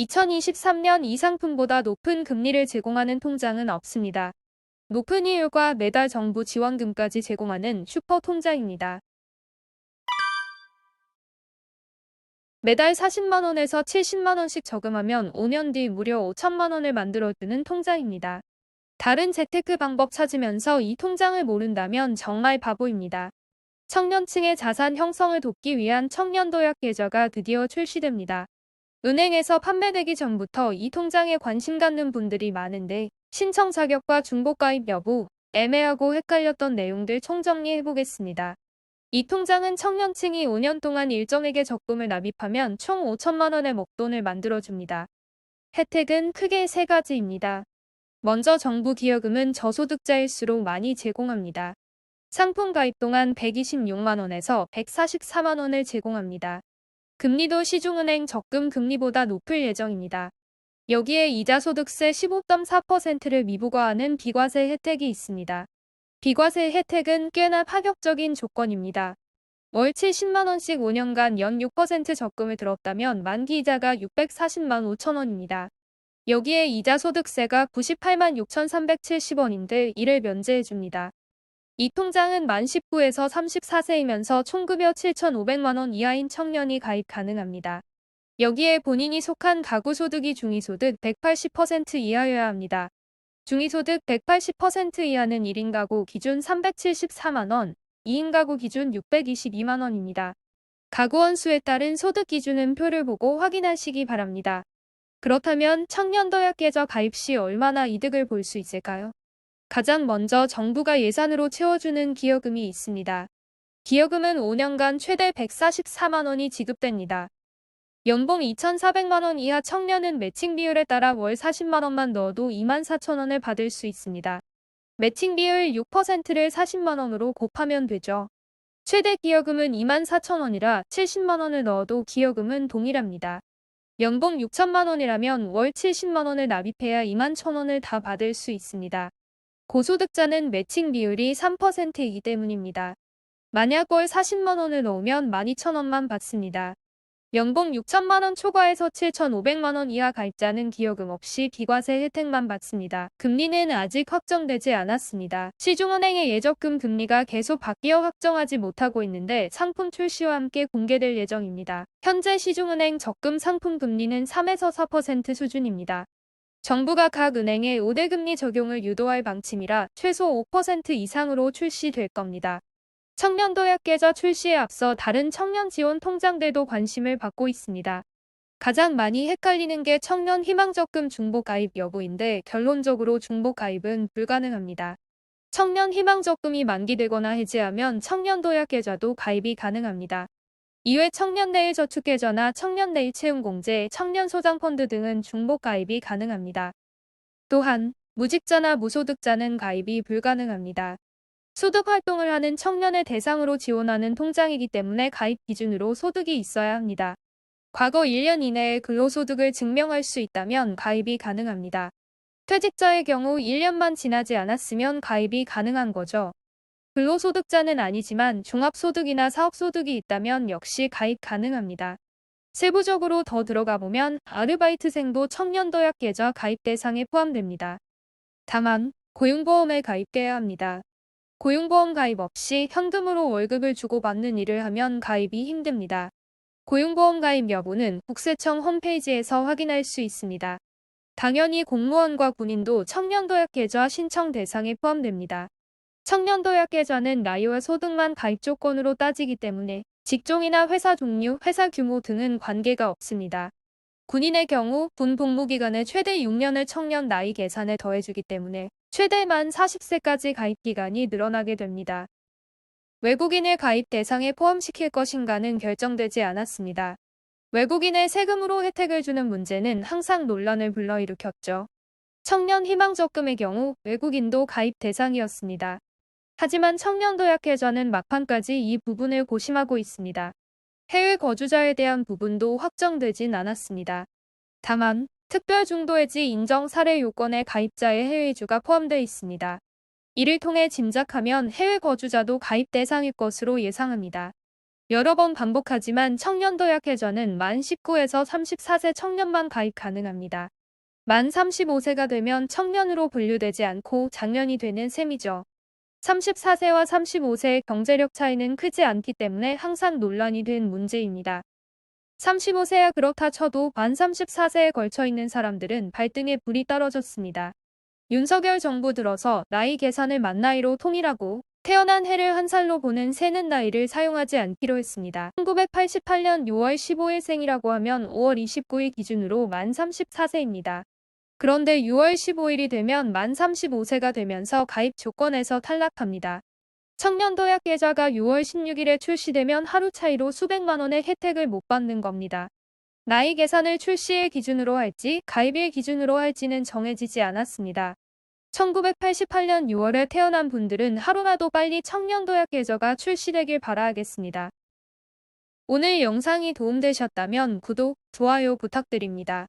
2023년 이 상품보다 높은 금리를 제공하는 통장은 없습니다. 높은 이율과 매달 정부 지원금까지 제공하는 슈퍼 통장입니다. 매달 40만원에서 70만원씩 저금하면 5년 뒤 무려 5천만원을 만들어주는 통장입니다. 다른 재테크 방법 찾으면서 이 통장을 모른다면 정말 바보입니다. 청년층의 자산 형성을 돕기 위한 청년도약 계좌가 드디어 출시됩니다. 은행에서 판매되기 전부터 이 통장에 관심 갖는 분들이 많은데 신청 자격과 중복가입 여부, 애매하고 헷갈렸던 내용들 총정리해 보겠습니다. 이 통장은 청년층이 5년 동안 일정에게 적금을 납입하면 총 5천만 원의 목돈을 만들어줍니다. 혜택은 크게 세 가지입니다. 먼저 정부 기여금은 저소득자일수록 많이 제공합니다. 상품 가입 동안 126만 원에서 144만 원을 제공합니다. 금리도 시중은행 적금 금리보다 높을 예정입니다. 여기에 이자소득세 15.4%를 미부과하는 비과세 혜택이 있습니다. 비과세 혜택은 꽤나 파격적인 조건입니다. 월 70만원씩 5년간 연 6% 적금을 들었다면 만기 이자가 640만 5천원입니다. 여기에 이자소득세가 98만 6,370원인데 이를 면제해줍니다. 이 통장은 만 19에서 34세이면서 총급여 7,500만원 이하인 청년이 가입 가능합니다. 여기에 본인이 속한 가구 소득이 중위소득 180% 이하여야 합니다. 중위소득 180% 이하는 1인 가구 기준 374만원, 2인 가구 기준 622만원입니다. 가구원 수에 따른 소득 기준은 표를 보고 확인하시기 바랍니다. 그렇다면 청년도약 계좌 가입 시 얼마나 이득을 볼 수 있을까요? 가장 먼저 정부가 예산으로 채워주는 기여금이 있습니다. 기여금은 5년간 최대 144만원이 지급됩니다. 연봉 2,400만원 이하 청년은 매칭 비율에 따라 월 40만원만 넣어도 2만 4천원을 받을 수 있습니다. 매칭 비율 6%를 40만원으로 곱하면 되죠. 최대 기여금은 2만 4천원이라 70만원을 넣어도 기여금은 동일합니다. 연봉 6천만원이라면 월 70만원을 납입해야 2만 천원을 다 받을 수 있습니다. 고소득자는 매칭 비율이 3%이기 때문입니다. 만약 월 40만원을 넣으면 12,000원만 받습니다. 연봉 6천만원 초과해서 7,500만원 이하 가입자는 기여금 없이 비과세 혜택만 받습니다. 금리는 아직 확정되지 않았습니다. 시중은행의 예적금 금리가 계속 바뀌어 확정하지 못하고 있는데 상품 출시와 함께 공개될 예정입니다. 현재 시중은행 적금 상품 금리는 3에서 4% 수준입니다. 정부가 각 은행에 5대 금리 적용을 유도할 방침이라 최소 5% 이상으로 출시될 겁니다. 청년도약 계좌 출시에 앞서 다른 청년 지원 통장들도 관심을 받고 있습니다. 가장 많이 헷갈리는 게 청년 희망적금 중복 가입 여부인데 결론적으로 중복 가입은 불가능합니다. 청년 희망적금이 만기되거나 해지하면 청년도약 계좌도 가입이 가능합니다. 이외 청년내일 저축 계좌나 청년내일 채용공제, 청년소장펀드 등은 중복 가입이 가능합니다. 또한 무직자나 무소득자는 가입이 불가능합니다. 소득 활동을 하는 청년을 대상으로 지원하는 통장이기 때문에 가입 기준으로 소득이 있어야 합니다. 과거 1년 이내에 근로소득을 증명할 수 있다면 가입이 가능합니다. 퇴직자의 경우 1년만 지나지 않았으면 가입이 가능한 거죠. 근로소득자는 아니지만 종합소득이나 사업소득이 있다면 역시 가입 가능합니다. 세부적으로 더 들어가 보면 아르바이트생도 청년도약 계좌 가입 대상에 포함됩니다. 다만 고용보험에 가입돼야 합니다. 고용보험 가입 없이 현금으로 월급을 주고받는 일을 하면 가입이 힘듭니다. 고용보험 가입 여부는 국세청 홈페이지에서 확인할 수 있습니다. 당연히 공무원과 군인도 청년도약 계좌 신청 대상에 포함됩니다. 청년도약 계좌는 나이와 소득만 가입 조건으로 따지기 때문에 직종이나 회사 종류, 회사 규모 등은 관계가 없습니다. 군인의 경우 군 복무기간의 최대 6년을 청년 나이 계산에 더해주기 때문에 최대 만 40세까지 가입 기간이 늘어나게 됩니다. 외국인을 가입 대상에 포함시킬 것인가는 결정되지 않았습니다. 외국인의 세금으로 혜택을 주는 문제는 항상 논란을 불러일으켰죠. 청년 희망적금의 경우 외국인도 가입 대상이었습니다. 하지만 청년도약계좌는 막판까지 이 부분을 고심하고 있습니다. 해외 거주자에 대한 부분도 확정되진 않았습니다. 다만 특별 중도해지 인정 사례 요건에 가입자의 해외주가 포함되어 있습니다. 이를 통해 짐작하면 해외 거주자도 가입 대상일 것으로 예상합니다. 여러 번 반복하지만 청년도약 계좌는 만 19에서 34세 청년만 가입 가능합니다. 만 35세가 되면 청년으로 분류되지 않고 장년이 되는 셈이죠. 34세와 35세의 경제력 차이는 크지 않기 때문에 항상 논란이 된 문제입니다. 35세야 그렇다 쳐도 만 34세에 걸쳐 있는 사람들은 발등에 불이 떨어졌습니다. 윤석열 정부 들어서 나이 계산을 만 나이로 통일하고 태어난 해를 한 살로 보는 세는 나이를 사용하지 않기로 했습니다. 1988년 6월 15일 생이라고 하면 5월 29일 기준으로 만 34세입니다. 그런데 6월 15일이 되면 만 35세가 되면서 가입 조건에서 탈락합니다. 청년도약 계좌가 6월 16일에 출시되면 하루 차이로 수백만 원의 혜택을 못 받는 겁니다. 나이 계산을 출시일 기준으로 할지 가입일 기준으로 할지는 정해지지 않았습니다. 1988년 6월에 태어난 분들은 하루라도 빨리 청년도약 계좌가 출시되길 바라겠습니다. 오늘 영상이 도움되셨다면 구독, 좋아요 부탁드립니다.